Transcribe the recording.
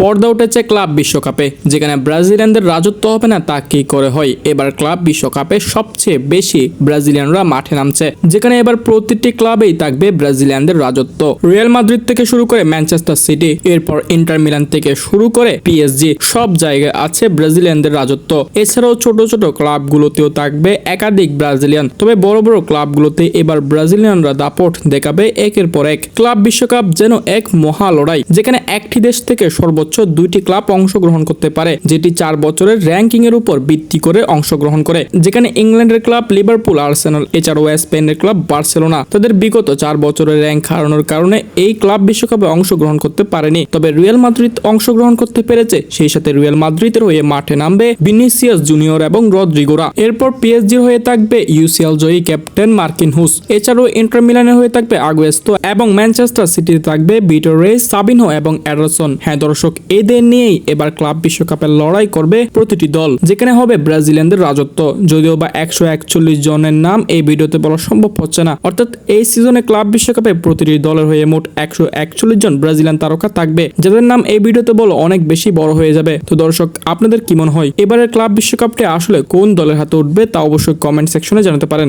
পর্দা উঠেছে ক্লাব বিশ্বকাপে, যেখানে ব্রাজিলিয়ানদের রাজত্ব হবে না, তা কি করে হয়? এবার ক্লাব বিশ্বকাপে সবচেয়ে বেশি ব্রাজিলিয়ানরা মাঠে নামছে, যেখানে এবার প্রতিটি ক্লাবেই থাকবে ব্রাজিলিয়ানদের রাজত্ব। রিয়াল মাদ্রিদ থেকে শুরু করে ম্যানচেস্টার সিটি, এরপর ইন্টার মিলান থেকে শুরু করে পিএসজি, সব জায়গায় আছে ব্রাজিলিয়ানদের রাজত্ব। এছাড়াও ছোট ছোট ক্লাবগুলোতেও থাকবে একাধিক ব্রাজিলিয়ান, তবে বড় বড় ক্লাবগুলোতে এবার ব্রাজিলিয়ানরা দাপট দেখাবে একের পর এক। ক্লাব বিশ্বকাপ যেন এক মহা লড়াই যেখানে একটি দেশ থেকে সর্বোচ্চ দুইটি ক্লাব অংশগ্রহণ করতে পারে, যেটি চার বছরের র্যাঙ্কিং এর উপর ভিত্তি করে অংশগ্রহণ করে। যেখানে ইংল্যান্ডের ক্লাব লিভারপুল, আর্সেনাল, এছাড়াও স্পেনের ক্লাব বার্সেলোনা তাদের বিগত চার বছরের র্যাঙ্ক হারানোর কারণে এই ক্লাব বিশ্বকাপে অংশগ্রহণ করতে পারেনি। তবে রিয়াল মাদ্রিদ অংশগ্রহণ করতে পেরেছে, সেই সাথে রিয়াল মাদ্রিদের হয়ে মাঠে নামবে ভিনিসিয়াস জুনিয়র এবং রদ্রিগোরা। এরপর পিএসজির হয়ে থাকবে ইউসিএল জয়ী ক্যাপ্টেন মার্কিন হুস। এছাড়াও ইন্টার মিলানের হয়ে থাকবে আগুয়েস্তো এবং ম্যানচেস্টার সিটিতে থাকবে বিটর রেস সাবিনহো এবং অ্যাডারসন। হ্যাঁ দর্শক এদের নিয়েই এবার ক্লাব বিশ্বকাপের লড়াই করবে প্রতিটি দল, যেখানে হবে ব্রাজিলিয়ানদের রাজত্ব। যদিও বা একশো একচল্লিশ জনের নাম এই ভিডিওতে বলা সম্ভব হচ্ছে না, অর্থাৎ এই সিজনে ক্লাব বিশ্বকাপে প্রতিটি দলের হয়ে মোট একশো একচল্লিশ জন ব্রাজিলিয়ান তারকা থাকবে, যাদের নাম এই ভিডিওতে বলো অনেক বেশি বড় হয়ে যাবে। তো দর্শক, আপনাদের কি মনে হয়, এবারের ক্লাব বিশ্বকাপটি আসলে কোন দলের হাতে উঠবে তা অবশ্যই কমেন্ট সেকশনে জানাতে পারেন।